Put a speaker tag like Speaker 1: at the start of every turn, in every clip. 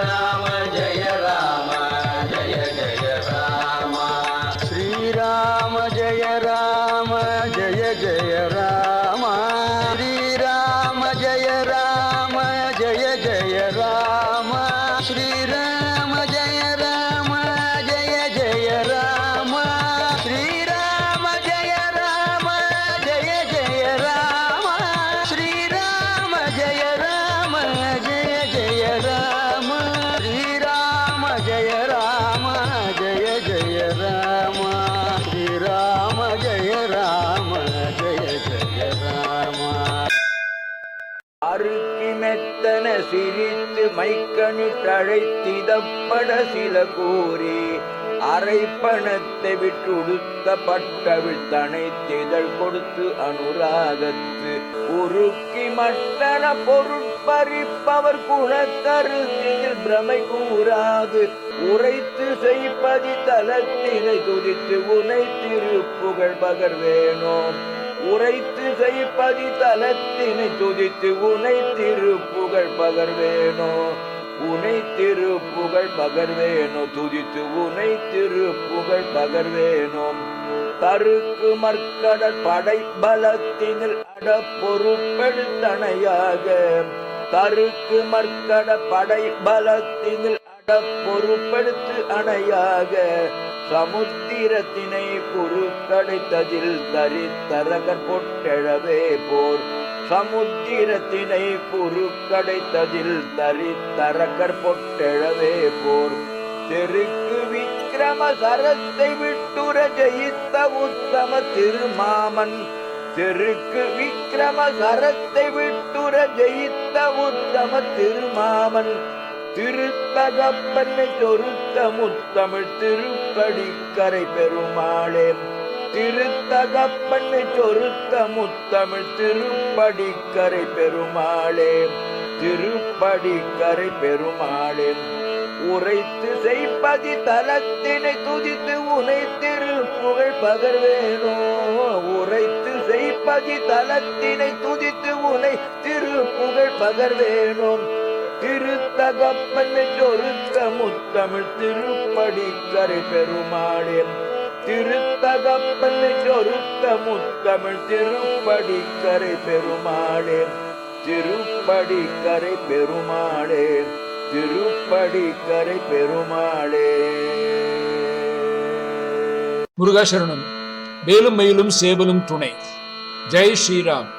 Speaker 1: الله சிரித்து மைக்கணி தழைத்திதப்பட சில கூறி அரைப்பணத்தை பணத்தை விட்டுடுத்த பட்டவிழ் திதழ் கொடுத்து அனுராகத்து. உருக்கி மட்டன பொருட்பறிப்பவர் குணக்கருத்தில் பிரமை கூறாது. உரைத்து செய்ப்பதி தலத்தினை துதித்து உனை திருப்புகழ் பகர் வேணோம் உரைத்து செய்ப்பதி தலத்தினை துதித்து உனை திருப்புகழ் பகர்வேனோ. உனை திருப்புகழ் பகர்வேனோ துதித்து உனை திருப்புகழ் பகர்வேனோ. தருக்கு மற்கடற் படை பலத்தினில் அட பொறுப்பெடுத்தனையாக தருக்கு மற்கட படை பலத்தினில் அட பொறுப்பெடுத்து அணையாக. சமுத்திரத்தினை குறுக்கடைத்ததில் தரித்தரகன் பொட்டெழவே போர். சமுத்திரத்தினை குறுக்கடைத்ததில் தரித்தரகர் பொட்டெழவே போர். தெருக்கு விக்கிரம சரத்தை விட்டுர ஜெயித்த உத்தம திருமாமன். தெருக்கு விக்கிரம சரத்தை விட்டுர ஜெயித்த உத்தம திருமாமன். திருத்தகப்பனை தொருத்த முத்தமிழ் திருப்படி கரை பெருமாளே. திருத்தகப்பனை தொருத்த முத்தமிழ் திருப்படி கரை பெருமாளே. திருப்படி கரை பெருமாளே. உரைத்து செய்ப்பதி தலத்தினை துதித்து உனை திரு புகழ் பகர்வேனோ. உரைத்து செய்ப்பதி தலத்தினை துதித்து உனை திரு புகழ் திருத்தகப்பனொருக்க முத்தமிழ் திருப்படி கரை பெருமாளே திருத்தகப்பனொருக்க முத்தமிழ் திருப்படி கரை பெருமாளே திருப்படி கரை பெருமாளே. திருப்படி கரை பெருமாளே
Speaker 2: முருகாசரணம். வேலும் மயிலும் சேவலும் துணை. ஜெய் ஸ்ரீராம்.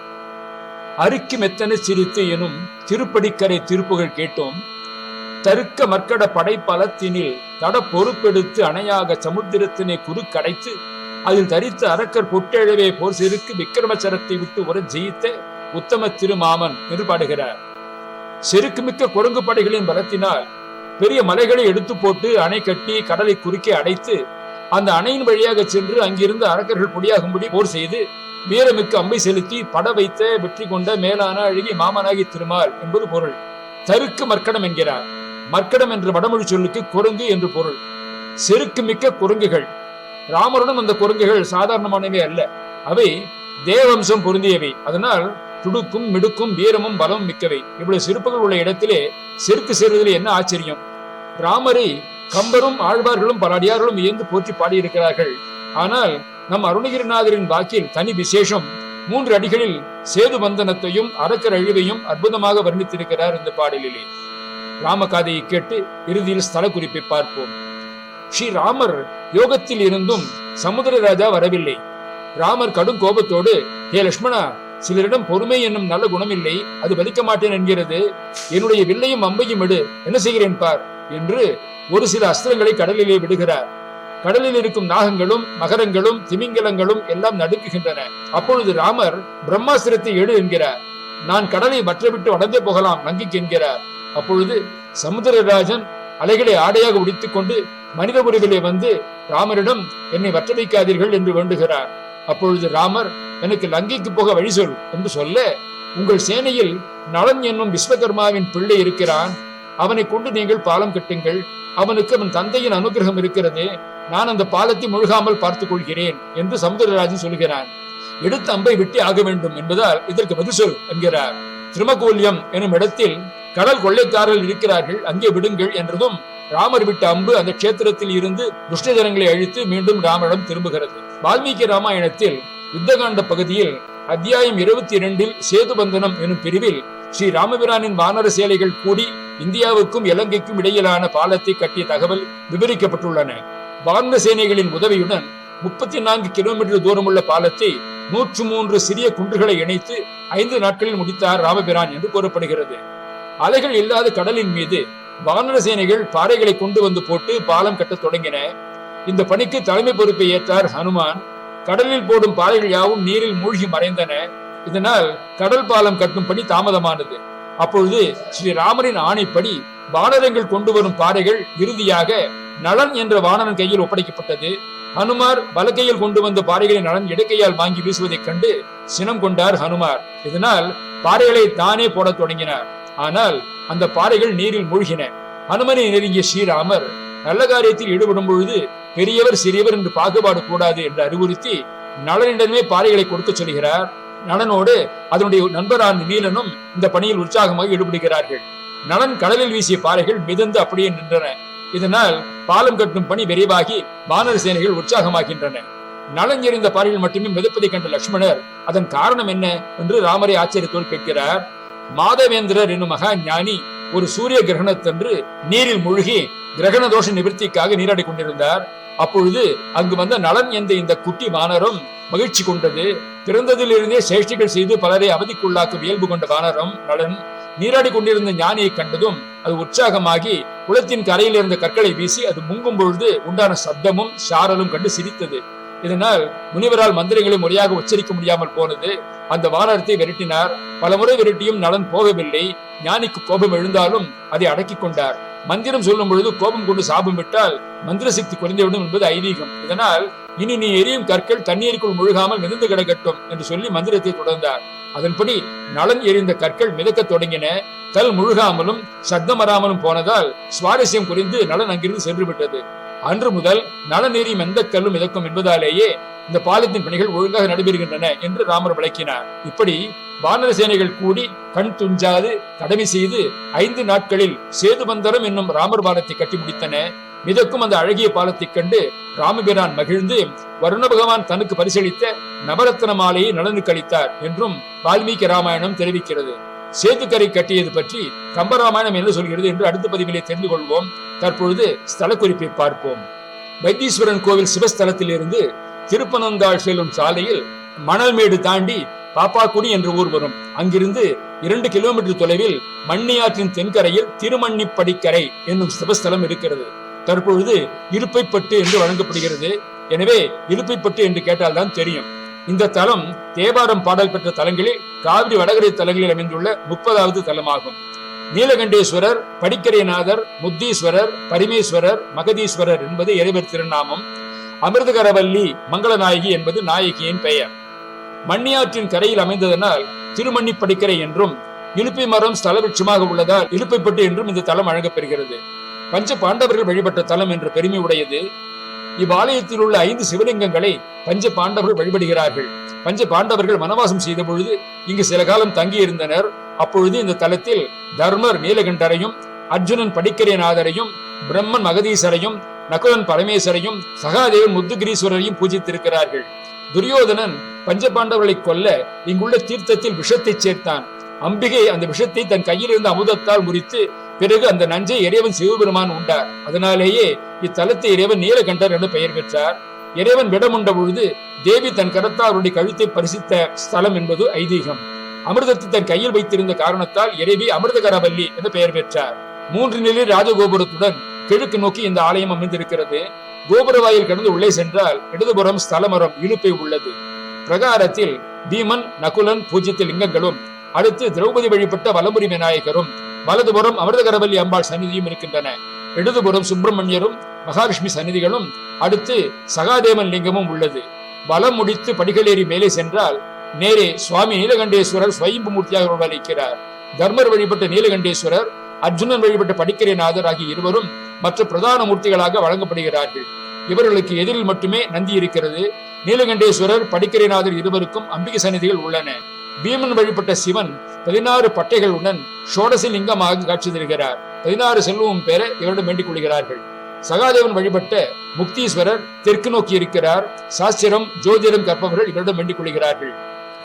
Speaker 2: அருக்கு மெத்தனை சிரித்து எனும் திருப்படிக்கரை திருப்புகள் கேட்டோம். தருக்க மற்கட படைப்பலத்தினில் தட பொறுப்பெடுத்து அணையாக சமுத்திரத்தினை குறுக்கடைத்து அதில் தரித்த அரக்கர் பொட்டெழவே போர் செருக்கு விக்கிரமச்சரத்தை விட்டு உர ஜெயித்த உத்தம திருமாமன் என்று பாடுகிறார் செருக்குமிக்க குரங்கு படைகளின் பலத்தினால் பெரிய மலைகளை எடுத்து போட்டு அணை கட்டி கடலை குறுக்கே அடைத்து அந்த அணையின் வழியாக சென்று அங்கிருந்து அரக்கர்கள் பொடியாகும்படி போர் செய்து வீரமிக்க அம்பை செலுத்தி பட வைத்த வெற்றி கொண்ட மேலான அழகி மாமனாகி திருமால் என்பது பொருள். தருக்கு மர்க்கடம் என்கிறார். மர்க்கடம் என்ற வடமொழி சொல்லுக்கு குரங்கு என்று பொருள். செருக்கு மிக்க குரங்குகள். ராமருடன் அந்த குரங்குகள் சாதாரணமானவை அல்ல. அவை தேவம்சம் பொருந்தியவை. அதனால் துடுக்கும் மிடுக்கும் வீரமும் பலமும் மிக்கவை. இவ்வளவு சிறப்புகள் உள்ள இடத்திலே செருக்கு சேர்வதில் என்ன ஆச்சரியம்? ராமரை கம்பரும் ஆழ்வார்களும் பல அடியார்களும் இயந்து போற்றி பாடியிருக்கிறார்கள். ஆனால் நம் அருணகிரிநாதரின் வாக்கில் தனி விசேஷம். மூன்று அடிகளில் சேது பந்தனத்தையும் அரக்கர் அழிவையும் அற்புதமாக வர்ணித்திருக்கிறார் இந்த பாடலிலே. ராமகாதையை கேட்டு இறுதியில் ஸ்தல குறிப்பை பார்ப்போம். ஸ்ரீ ராமர் யோகத்தில் இருந்தும் சமுதிரராஜா வரவில்லை. ராமர் கடும் கோபத்தோடு ஹே லட்சுமணா சிலரிடம் பொறுமை என்னும் நல்ல குணம் இல்லை அது வலிக்க மாட்டேன் என்கிறது. என்னுடைய வில்லையும் அம்பையும் விடு என்ன செய்கிறேன் பார்? என்று ஒரு சில அஸ்திரங்களை கடலிலே விடுகிறார். கடலில் இருக்கும் நாகங்களும் மகரங்களும் திமிங்கலங்களும் எல்லாம் நடுக்குகின்றன அப்பொழுது ராமர் பிரம்மாசிரத்தை எடு என்கிறார். நான் கடலை வற்றவிட்டு வடந்தே போகலாம் நங்கிக்கு என்கிறார். அப்பொழுது சமுத்திரராஜன் அலைகளை ஆடையாக உடித்துக் கொண்டு மனித உருவிலே வந்து ராமரிடம் என்னை வற்ற வைக்காதீர்கள் என்று வேண்டுகிறார். அப்பொழுது ராமர் எனக்கு லங்கைக்கு போக வழி சொல் என்று சொல்ல உங்கள் சேனையில் நலன் என்னும் விஸ்வகர்மாவின் பிள்ளை இருக்கிறான். அவனை கொண்டு நீங்கள் பாலம் கட்டுங்கள். அவனுக்கு அவன் தந்தையின் அனுகிரகம் இருக்கிறது. நான் அந்த பாலத்தை முழுகாமல் பார்த்துக் கொள்கிறேன் என்று சமுத்திரராஜன் சொல்கிறான். எடுத்த அம்பை வெட்டி ஆக வேண்டும் என்பதால் இதற்கு பதில் சொல் என்கிறார். திருமகோல்யம் எனும் இடத்தில் கடல் கொள்ளைக்காரர்கள் இருக்கிறார்கள். அங்கே விடுங்கள் என்றதும் ராமர் விட்ட அம்பு அந்த க்ஷேத்திரத்தில் இருந்து துஷ்ட ஜனங்களை அழித்து மீண்டும் ராமரிடம் திரும்புகிறது. வால்மீகி ராமாயணத்தில் யுத்தகாண்ட பகுதியில் அத்தியாயம் இருபத்தி இரண்டில் சேதுபந்தனம் எனும் பிரிவில் ஸ்ரீ ராமபிரானின் வானர சேலைகள் கூடி இந்தியாவுக்கும் இலங்கைக்கும் இடையிலான பாலத்தை கட்டிய தகவல் விவரிக்கப்பட்டுள்ளன. வானர சேனைகளின் உதவியுடன் முப்பத்தி நான்கு கிலோமீட்டர் தூரமுள்ள பாலத்தை நூற்று மூன்று சிறிய குன்றுகளை இணைத்து ஐந்து நாட்களில் முடித்தார் ராமபிரான் என்று கூறப்படுகிறது. அலைகள் இல்லாத கடலின் மீது வானர சேனைகள் பாறைகளை கொண்டு வந்து போட்டு பாலம் கட்டத் தொடங்கின. இந்த பணிக்கு தலைமை பொறுப்பை ஏற்றார் ஹனுமான். கடலில் போடும் பாறைகள் யாவும் நீரில் மூழ்கி மறைந்தன. இதனால் கடல் பாலம் கட்டும் பணி தாமதமானது. அப்பொழுது ஸ்ரீ ராமரின் ஆணைப்படி வானரங்கள் கொண்டு வரும் பாறைகள் இறுதியாக நலன் என்ற வானரன் கையில் ஒப்படைக்கப்பட்டது. ஹனுமார் வலக்கையில் கொண்டு வந்த பாறைகளை நலன் இடக்கையால் வாங்கி வீசுவதைக் கண்டு சினம் கொண்டார் ஹனுமார். இதனால் பாறைகளை தானே போடத் தொடங்கினார். ஆனால் அந்த பாறைகள் நீரில் மூழ்கின. ஹனுமனை நெருங்கிய ஸ்ரீராமர் நல்ல காரியத்தில் ஈடுபடும் பொழுது பெரியவர் சிறியவர் என்று பாகுபாடு கூடாது என்று அறிவுறுத்தி நலனிடமே பாறைகளை கொடுக்க சொல்கிறார். நலனோடு அதனுடைய நண்பரான நீலனும் இந்த பணியில் உற்சாகமாக ஈடுபடுகிறார்கள். நலன் கடலில் வீசிய பாறைகள் மிதந்து அப்படியே நின்றன. இதனால் பாலம் கட்டும் பணி விரைவாகி வானர சேனைகள் உற்சாகமாகின்றன. நலன் எறிந்த பாறைகள் மட்டுமே மிதப்பதை கண்ட லட்சுமணர் அதன் காரணம் என்ன? என்று ராமரை ஆச்சரியத்தோடு கேட்கிறார். மாதவேந்திரர் என்னும் மகா ஞானி ஒரு சூரிய கிரகணத்தன்று நீரில் மூழ்கி கிரகண தோஷ நிவர்த்திக்காக நீராடி கொண்டிருந்தார். அப்பொழுது அங்கு வந்த நலன் என்ற இந்த குட்டி வானரம் மகிழ்ச்சி கொண்டது. பிறந்ததிலிருந்தே சேஷ்டிகள் செய்து பலரை அவதிக்குள்ளாக்க இயல்பு கொண்ட வானரம் நலன் நீராடி கொண்டிருந்த ஞானியை கண்டதும் அது உற்சாகமாகி குளத்தின் கரையில் இருந்த கற்களை வீசி அது முங்கும் பொழுது உண்டான சப்தமும் சாரலும் கண்டு சிரித்தது. இதனால் முனிவரால் மந்திரங்களை முறையாக உச்சரிக்க முடியாமல் போனது. அந்த வானரத்தை விரட்டினார். பலமுறை விரட்டியும் நலன் போகவில்லை. ஞானிக்கு கோபம் எழுந்தாலும் அதை அடக்கிக் கொண்டார். மந்திரம் சொல்லும் பொழுது கோபம் கொண்டு சாபம் விட்டால் மந்திர சக்தி குறைந்துவிடும் என்பது ஐதீகம். இதனால் இனி நீ எரியும் கற்கள் தண்ணீருக்குள் முழுகாமல் மிதந்து கிடக்கட்டும் என்று சொல்லி மந்திரத்தை தொடர்ந்தார். அதன்படி நலன் எரிந்த கற்கள் மிதக்கத் தொடங்கின. கல் முழுகாமலும் சத்தம் வராமலும் போனதால் சுவாரஸ்யம் குறைந்து நலன் அங்கிருந்து சென்று விட்டது அன்று முதல் நலன் எரியும் எந்த கல்லும் மிதக்கும் என்பதாலேயே இந்த பாலத்தின் பணிகள் ஒழுங்காக நடைபெறுகின்றன என்று ராமர் விளக்கினார். இப்படி வானர சேனைகள் கூடி கண் துஞ்சாது கடமை செய்து ஐந்து நாட்களில் சேதுபந்தரம் என்னும் ராமர் பாலத்தை கட்டி முடித்தன. மிதக்கும் அந்த அழகிய பாலத்தைக் கண்டு ராமபிரான் மகிழ்ந்து வருண பகவான் தனக்கு பரிசளித்த நவரத்ன மாலையை நலனுக்கு அளித்தார் என்றும் வால்மீகி ராமாயணம் தெரிவிக்கிறது. சேதுக்கரை கட்டியது பற்றி கம்பராமாயணம் என்ன சொல்கிறது என்று அடுத்த பதிவிலே தெரிந்து கொள்வோம். தற்பொழுது ஸ்தல குறிப்பை பார்ப்போம். வைத்தீஸ்வரன் கோவில் சிவஸ்தலத்தில் இருந்து திருப்பனந்தாள் செல்லும் சாலையில் மணல்மேடு தாண்டி பாப்பாக்குடி என்ற ஊர் வரும். அங்கிருந்து இரண்டு கிலோமீட்டர் தொலைவில் மண்ணியாற்றின் தென்கரையில் திருமண்ணிப்படிக்கரை என்னும் சிவஸ்தலம் இருக்கிறது. தற்பொழுது இருப்பைப்பட்டு என்று வழங்கப்படுகிறது. எனவே இருப்பைப்பட்டு என்று கேட்டால்தான் தெரியும். இந்த தலம் தேவாரம் பாடல் பெற்ற தலங்களில் காவிரி வடகரை தலங்களில் அமைந்துள்ள முப்பதாவது தலமாகும். நீலகண்டேஸ்வரர் படிக்கரைநாதர் முத்தீஸ்வரர் பரிமேஸ்வரர் மகதீஸ்வரர் என்பது இறைவர் திருநாமம். அமிர்தகரவல்லி மங்களநாயகி என்பது நாயகியின் பெயர். மண்ணியாற்றின் கரையில் அமைந்ததனால் திருமண்ணி படிக்கரை என்றும் இலுப்பை மரம் ஸ்தல விருட்சமாக உள்ளதால் இலுப்பைப்பட்டு என்றும் இந்த தலம் வழங்கப்பெறுகிறது பஞ்ச பாண்டவர்கள் வழிபட்ட தலம் என்ற பெருமை உடையது. இவ்வாலயத்தில் உள்ள ஐந்து சிவலிங்கங்களை பஞ்ச பாண்டவர்கள் வழிபடுகிறார்கள். பஞ்ச பாண்டவர்கள் வனவாசம் செய்த பொழுது இங்கு சில காலம் தங்கியிருந்தனர். அப்பொழுது இந்த தலத்தில் தர்மர் நீலகண்டரையும் அர்ஜுனன் படிக்கரைநாதரையும் பிரம்மன் மகதீசரையும் நகுலன் பரமேஸ்வரையும் சகாதேவன் முத்துகிரீஸ்வரரையும் பூஜித்திருக்கிறார்கள். துரியோதனன் பஞ்சபாண்டவர்களை கொல்ல இங்குள்ள தீர்த்தத்தில் விஷத்தை சேர்த்தான். அம்பிகை அந்த விஷத்தை தன் கையில் இருந்த அமுதத்தால் முறித்து பிறகு அந்த நஞ்சை இறைவன் சிவபெருமான் உண்டார். அதனாலேயே இத்தலத்தை இறைவன் நீலகண்டர் என்று பெயர் பெற்றார். இறைவன் விடமுண்ட பொழுது தேவி தன் கரத்தால் அவருடைய கழுத்தை பரிசித்த ஸ்தலம் என்பது ஐதீகம். அமிர்தத்தை தன் கையில் வைத்திருந்த காரணத்தால் இறைவி அமிர்தகரவல்லி என்று பெயர் பெற்றார். மூன்று நிலை ராஜகோபுரத்துடன் கிழக்கு நோக்கி இந்த ஆலயம் அமைந்திருக்கிறது. கோபுர வாயில் கடந்து உள்ளே சென்றால் இடதுபுறம் ஸ்தலமரம் இழுப்பை உள்ளது. பிரகாரத்தில் பீமன் நகுலன் பூஜ்யத்து லிங்கங்களும் அடுத்து திரௌபதி வழிபட்ட வலமுரி விநாயகரும் வலதுபுறம் அமிர்தகரவல்லி அம்பாள் சந்நிதியும் இருக்கின்றன. இடதுபுறம் சுப்பிரமணியரும் மகாவிஷ்ணு சந்நிதிகளும் அடுத்து சகாதேவன் லிங்கமும் உள்ளது. வலம் முடித்து படிகளேறி மேலே சென்றால் நேரே சுவாமி நீலகண்டேஸ்வரர் ஸ்வயம்பு மூர்த்தியாக உருவளிக்கிறார் தர்மர் வழிபட்ட நீலகண்டேஸ்வரர் அர்ஜுனன் வழிபட்ட படிக்கரைநாதர் ஆகிய இருவரும் மற்ற பிரதான மூர்த்திகளாக வழங்கப்படுகிறார்கள். இவர்களுக்கு எதிரில் மட்டுமே நந்தி இருக்கிறது. நீலகண்டேஸ்வரர் படிக்கரைநாதர் இருவருக்கும் அம்பிகை சன்னதிகள் உள்ளன. பீமன் வழிபட்ட சிவன் பதினாறு பட்டைகளுடன் சோடசி லிங்கமாக காட்சி தருகிறார். பதினாறு செல்வமும் பெற இவரிடம் வேண்டிக் கொள்கிறார்கள். சகாதேவன் வழிபட்ட முக்தீஸ்வரர் தெற்கு நோக்கி இருக்கிறார். சாஸ்திரம் ஜோதிடம் கற்பவர்கள் இவரிடம் வேண்டிக் கொள்கிறார்கள்.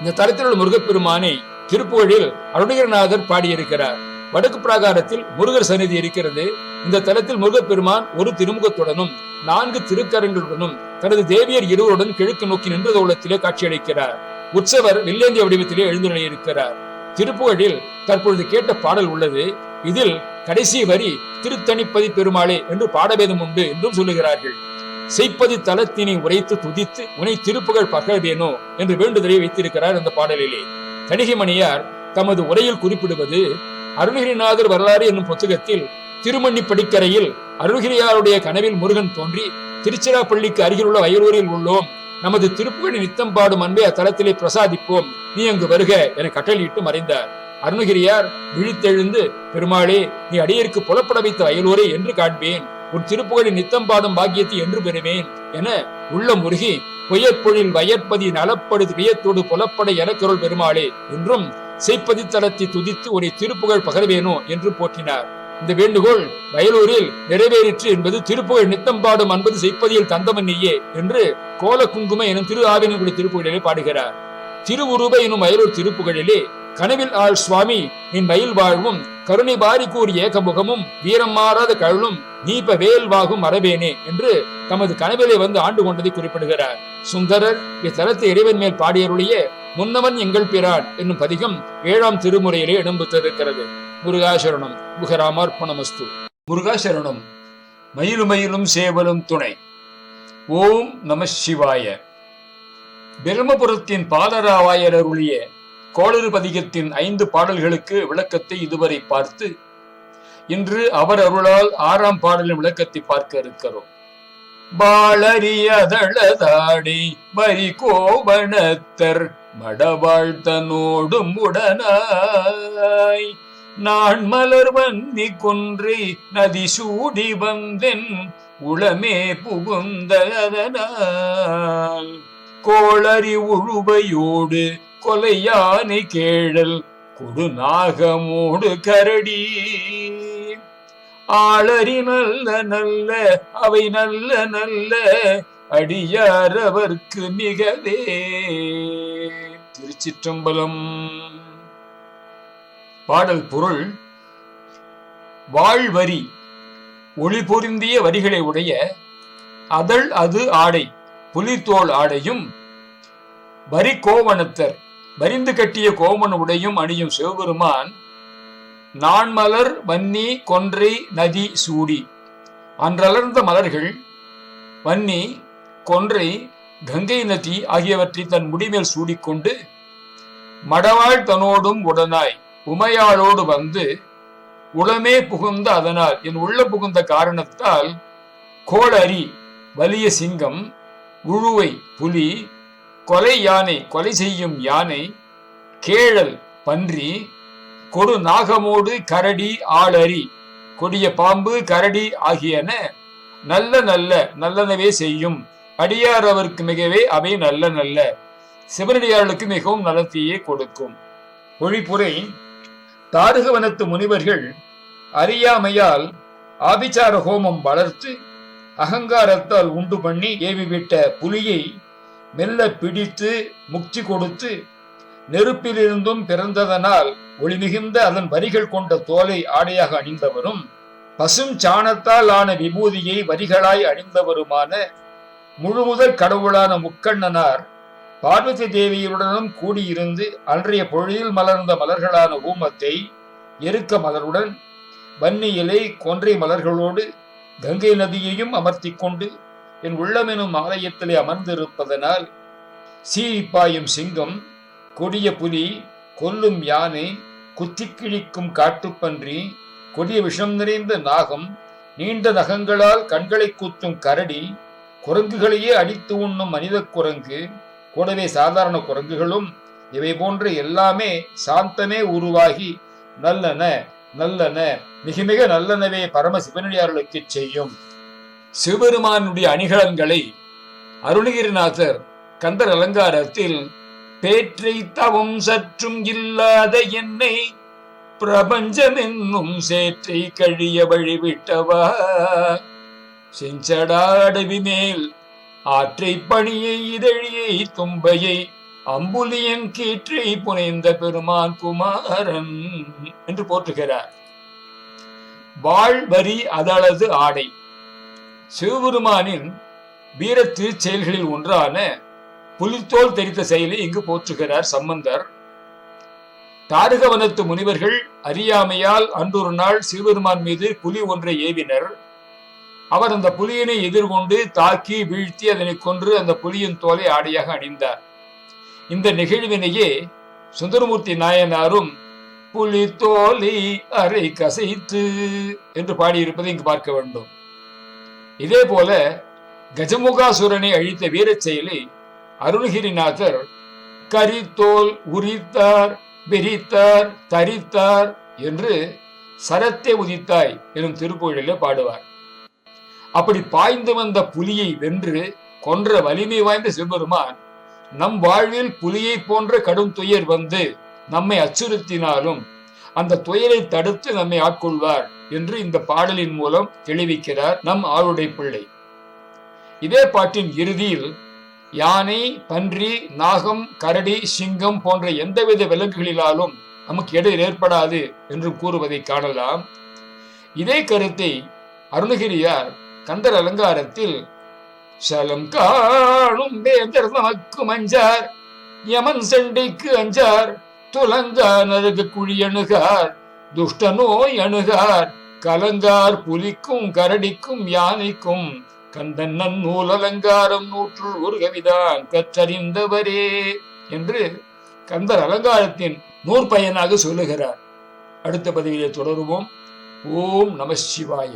Speaker 2: இந்த தரத்தில் உள்ள முருகப்பெருமானை திருப்புகழில் அருணகிரிநாதர் பாடியிருக்கிறார். வடக்கு பிராகாரத்தில் முருகர் சந்நிதி இருக்கிறது. இந்த தலத்தில் முருகப்பெருமான் ஒரு திருமுகத்துடனும் நான்கு திருக்கரங்களுடனும் தனது தேவியர் இருவருடன் கிழக்கு நோக்கி நின்ற தோளத்திலே காட்சியளிக்கிறார். உற்சவர் வில்லேந்திய வடிவத்திலே எழுந்துள்ளிருக்கிறார் திருப்புகழில் தற்பொழுது கேட்ட பாடல் உள்ளது. இதில் கடைசி வரி திருத்தணிப்பதி பெருமாளே என்று பாடபேதம் உண்டு என்றும் சொல்லுகிறார்கள். செய்ப்பதி தலத்தினை உரைத்து துதித்து உனை திருப்புகழ் பகவேனோ என்று வேண்டுதலை வைத்திருக்கிறார் இந்த பாடலிலே. கணிகைமணியார் தமது உரையில் குறிப்பிடுவது அருணகிரிநாதர் வரலாறு என்னும் புத்தகத்தில் திருமண்ணி படிக்கரையில் அருள்கிரியாருடைய கனவில் முருகன் தோன்றி திருச்சிராப்பள்ளிக்கு அருகில் உள்ள வயலூரில் உள்ளோம். நமது திருப்புகழி நித்தம் பாடும் அன்பை அத்தலத்திலே பிரசாதிப்போம். நீ அங்கு வருக என கட்டளையிட்டு மறைந்தார். அருணகிரியார் விழித்தெழுந்து பெருமாளே நீ அடியிற்கு புலப்பட வைத்த வயலூரை என்று காண்பேன். உன் திருப்புகழி நித்தம் பாடும் பாக்கியத்தை என்று பெறுவேன் என உள்ள முருகி பொய்யற்பொழில் வயற்பதி நலப்படு வியத்தோடு புலப்பட எனக்கருள் பெருமாளே என்றும் செய்ப்பதி தளத்தை துதித்து உன்னை திருப்புகழ் பகரவேணும் என்று போற்றினார். இந்த வேண்டுகோள் வயலூரில் நிறைவேறிற்று என்பது திருப்புகழ் நித்தம் பாடும் அன்பது செய்ப்பதியில் தந்தமன்னியே என்று கோல குங்கும எனும் திரு ஆவினங்குடி திருப்புகழிலே பாடுகிறார். திருவுருவ எனும் வயலூர் திருப்புகழிலே கனவில் ஆள் சுவாமி நின் மயில் வாழ்வும் கருணை பாரி கூறிய ஏகமுகமும் வீரம் மாறாத கழலும் நீப்ப வேல் வாகும் மரபேனே என்று தமது கனவிலே வந்து ஆண்டு கொண்டதை குறிப்பிடுகிறார். சுந்தரர் இத்தலத்தை இறைவன் மேல் பாடியருடைய முன்னவன் எங்கள் பிரான் என்னும் பதிகம் ஏழாம் திருமுறையிலே இடம்பெற்றிருக்கிறது. முருகாசரணம் முகராமார்ப்பணமஸ்து. முருகாசரணம் மயிலும் மயிலும் சேவலும் துணை. ஓம் நம சிவாய. பிரம்மபுரத்தின் பாலராவாயர் அருளிய கோளறு பதிகத்தின் ஐந்து பாடல்களுக்கு விளக்கத்தை இதுவரை பார்த்து இன்று அவர் அருளால் ஆறாம் பாடலின் விளக்கத்தை பார்க்க இருக்கிறோம். பாலரியதளதாடி வரி கோபணத்தர் மடவாழ்த்தனோடும் உடனாய் நான் மலர் வந்தி குன்றி நதி சூடி வந்தென் உளமே புகுந்ததனால் கோளறி உழுவையோடு உழுவையோடு கொலையானை கேழல் கொடுநாகமோடு கரடி. ஆளறி நல்ல நல்ல அவை நல்ல நல்ல அடியார் அவர்க்கு திருச்சிற்றம்பலம். பாடல் பொருள் வாழ்வரி. ஒளி பொருந்திய வரிகளை உடைய அதழ் அது ஆடை புலித்தோல் ஆடையும் வரி கோவணத்தர் வரிந்து கட்டிய கோமன் உடையும் அணியும் சிவபெருமான் நான்மலர் வன்னி கொன்றை நதி சூடி. அன்றலர்ந்த மலர்கள் வன்னி கொன்றை கங்கை நதி ஆகியவற்றை தன் முடிமேல் சூடிக்கொண்டு மடவாள் தனோடும் உடனாய் உமையாளோடு வந்து உளமே புகுந்த அதனால் என் உள்ள புகுந்த காரணத்தால் கோளரி வலிய சிங்கம் உழுவை புலி கொலை யானை கொலை செய்யும் யானை கேழல் பன்றி கொடு நாகமோடு கரடி ஆளரி கொடிய பாம்பு கரடி ஆகியன நல்ல நல்ல நல்லனவே செய்யும். அடியார் அவருக்கு மிகவே அவை நல்ல நல்ல. சிவனடியார்களுக்கு மிகவும் நலத்தையே கொடுக்கும். ஒழிப்புரை தாருகவனத்து முனிவர்கள் அறியாமையால் ஆபிச்சார ஹோமம் வளர்த்து அகங்காரத்தால் உண்டு பண்ணி ஏவிவிட்ட புலியை மெல்ல பிடித்து முக்தி கொடுத்து நெருப்பிலிருந்தும் பிறந்ததனால் ஒளிமிகுந்த அதன் வரிகள் கொண்ட தோலை ஆடையாக அணிந்தவரும் பசும் சாணத்தால் ஆன விபூதியை வரிகளாய் அணிந்தவருமான முழுமுதல் கடவுளான முக்கண்ணனார் பார்வதி தேவியுடனும் கூடியிருந்து அன்றைய பொழுதில் மலர்ந்த மலர்களான ஊமத்தை எருக்க மலருடன் வன்னி இலை கொன்றை மலர்களோடு கங்கை நதியையும் அமர்த்தி கொண்டு என் உள்ளமெனும் ஆலயத்திலே அமர்ந்திருப்பதனால் சீரிப்பாயும் சிங்கம் கொடிய புலி கொல்லும் யானை குத்தி கிழிக்கும் காட்டுப்பன்றி கொடிய விஷம் நிறைந்த நாகம் நீண்ட நகங்களால் கண்களை கூத்தும் கரடி குரங்குகளையே அடித்து உண்ணும் மனித குரங்கு கூடவே சாதாரண குரங்குகளும் இவை போன்ற எல்லாமே சாந்தமே உருவாகி நல்லன நல்லன மிக மிக நல்லனவே பரமசிவனடியார்களுக்கு செய்யும். சிவபெருமானுடைய அணிகலன்களை அருணகிரிநாதர் கந்தர் அலங்காரத்தில் பேற்றை தவம் சற்றும் இல்லாத என்னை பிரபஞ்சம் என்னும் சேற்றை கழிய வழிவிட்டவா? செஞ்சடாடவி மேல் ஆற்றை பணியை இதழியை தும்பையை அம்புலியன் கீற்றை புனைந்த பெருமான் குமாரன் என்று போற்றுகிறார். வாழ்வரி அதளது ஆடை. சிவபெருமானின் வீர திருச்செயல்களில் ஒன்றான புலித்தோல் தெரித்த செயலை இங்கு போற்றுகிறார் சம்பந்தர். தாரகவனத்து முனிவர்கள் அறியாமையால் அன்றொரு நாள் சிவபெருமான் மீது புலி ஒன்றை ஏவினர். அவர் அந்த புலியினை எதிர்கொண்டு தாக்கி வீழ்த்தி அதனை கொன்று அந்த புலியின் தோலை ஆடையாக அணிந்தார். இந்த நிகழ்வினையே சுந்தரமூர்த்தி நாயனாரும் புலி தோலை அரை கசைத்து என்று பாடியிருப்பதை இங்கு பார்க்க வேண்டும். இதே போல கஜமுகாசுரனை அழித்த வீரச் செயலை அருணகிரிநாதர் கரித்தோல் உரித்தார் பிரித்தார் தரித்தார் என்று சரத்தே உதித்தாய் எனும் திருப்புகழிலே பாடுவார். அப்படி பாய்ந்து வந்த புலியை வென்று கொன்ற வலிமை வாய்ந்த சிவபெருமான் நம் வாழ்வில் புலியை போன்ற கடும் துயர் வந்து நம்மை அச்சுறுத்தினாலும் அந்த துயரை தடுத்து நம்மை ஆட்கொள்வார் என்று இந்த பாடலின் மூலம் தெளிவிக்கிறார் நம் ஆளுடை பிள்ளை. இதே பாட்டின் இறுதியில் யானை பன்றி நாகம் கரடி சிங்கம் போன்ற எந்தவித விலங்குகளிலாலும் நமக்கு இடையில் ஏற்படாது என்று கூறுவதை காணலாம். இதே கருத்தை அருணகிரியார் கந்தர் அலங்காரத்தில் சலம் காணும் வேந்தர் நமக்கு மஞ்சார் யமன் சண்டைக்கு அஞ்சார் துலங்கானருக்கு குழி அணுகார் துஷ்ட நோய் அணுகார் கலங்கார் புலிக்கும் கரடிக்கும் யானைக்கும் கந்தன் நன்னூல் அலங்காரம் நூற்றுள் ஒரு கவிதான் கற்றறிந்தவரே என்று கந்தர் அலங்காரத்தின் நூற்பயனாக சொல்லுகிறார். அடுத்த பதிவிலே தொடருவோம். ஓம் நம சிவாய.